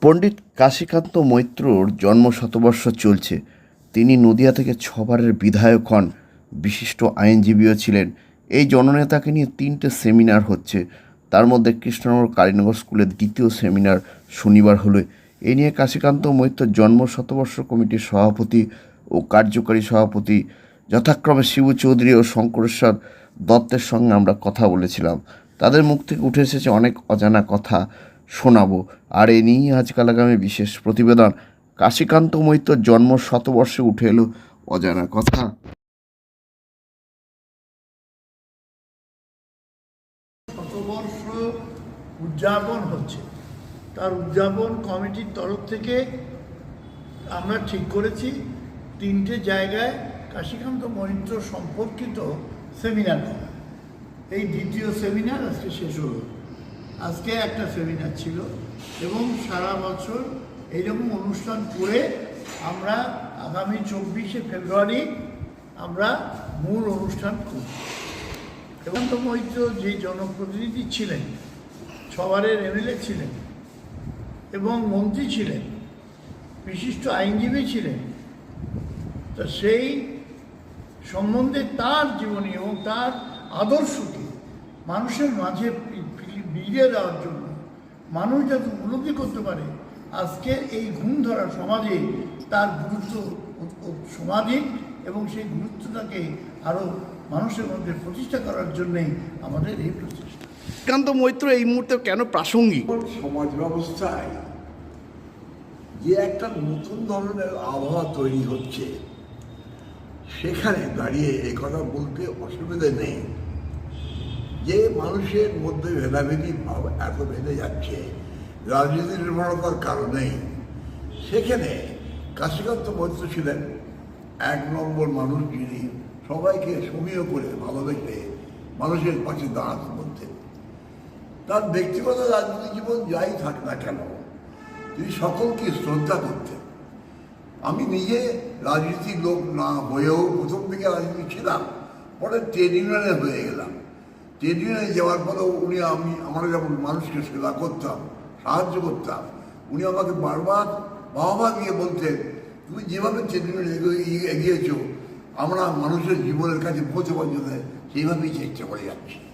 পণ্ডিত কাশীকান্ত মৈত্রর জন্ম শতবর্ষ চলছে। তিনি নদিয়া থেকে ছবারের বিধায়ক হন। বিশিষ্ট আইনজীবীও ছিলেন। এই জননেতাকে নিয়ে তিনটে সেমিনার হচ্ছে। তার মধ্যে কৃষ্ণনগর কালীনগর স্কুলের দ্বিতীয় সেমিনার শনিবার হলো। এ নিয়ে কাশীকান্ত মৈত্র জন্ম শতবর্ষ কমিটির সভাপতি ও কার্যকারী সভাপতি যথাক্রমে শিবু চৌধুরী ও শঙ্করেশ্বর দত্তের সঙ্গে আমরা কথা বলেছিলাম। তাদের মুখ থেকে উঠে এসেছে অনেক অজানা কথা। শোনাবো। আর এ নিয়েই আজকাল আগামী বিশেষ প্রতিবেদন। কাশীকান্ত মৈত্রর জন্ম শতবর্ষে উঠে এলো অজানা কথা। শতবর্ষ উদযাপন হচ্ছে। তার উদযাপন কমিটির তরফ থেকে আমরা ঠিক করেছি, তিনটে জায়গায় কাশীকান্ত মহিন্দ্র সম্পর্কিত সেমিনার করা। এই দ্বিতীয় সেমিনার আজকে শেষ হলো। আজকে একটা সেমিনার ছিল এবং সারা বছর এইরকম অনুষ্ঠান করে আমরা আগামী চব্বিশে ফেব্রুয়ারি আমরা মূল অনুষ্ঠান করব। হেমন্ত মৈত্র যে জনপ্রতিনিধি ছিলেন, সবারের এমএলএ ছিলেন এবং মন্ত্রী ছিলেন, বিশিষ্ট আইনজীবী ছিলেন, তা সেই সম্বন্ধে তার জীবনী এবং তার আদর্শকে মানুষের মাঝে বি- বি- দেওয়ার জন্য মানুষ যাতে উপলব্ধি করতে পারে আজকের এই ঘুম ধরা সমাজে তার গুরুত্ব সমাধিক এবং সেই গুরুত্বটাকে আরও মানুষের মধ্যে প্রতিষ্ঠা করার জন্যেই আমাদের এই প্রচেষ্টা। কান্ত মৈত্র এই মুহূর্তে কেন প্রাসঙ্গিক? সমাজ ব্যবস্থায় যে একটা নতুন ধরনের আবহাওয়া তৈরি হচ্ছে সেখানে দাঁড়িয়ে এ কথা বলতে অসুবিধে নেই। যে মানুষের মধ্যে ভেদাভেদি ভাব এত বেড়ে যাচ্ছে রাজনীতি নির্ভরতার কারণেই সেখানে কাশীকান্ত মৈত্র ছিলেন এক নম্বর মানুষ যিনি সবাইকে সমীহ করে ভালোবেসে মানুষের পাশে দাঁড়াতে বলতেন। তার ব্যক্তিগত রাজনৈতিক জীবন যাই থাক না কেন, তিনি সকলকে শ্রদ্ধা করতেন। আমি নিজে রাজনীতির লোক না হয়েও প্রথম থেকে রাজনীতি ছিলাম, পরে ট্রেড ইউনিয়নে হয়ে গেলাম। ট্রেড যাওয়ার পরেও উনি আমি, আমরা যেমন মানুষকে সেবা করতাম, সাহায্য করতাম, উনি আমাকে বারবার বাবা গিয়ে বলতেন, তুমি যেভাবে এগিয়ে- এগিয়েছো, আমরা মানুষের জীবনের কাছে পৌঁছবার জন্য সেইভাবেই চেষ্টা করে যাচ্ছি।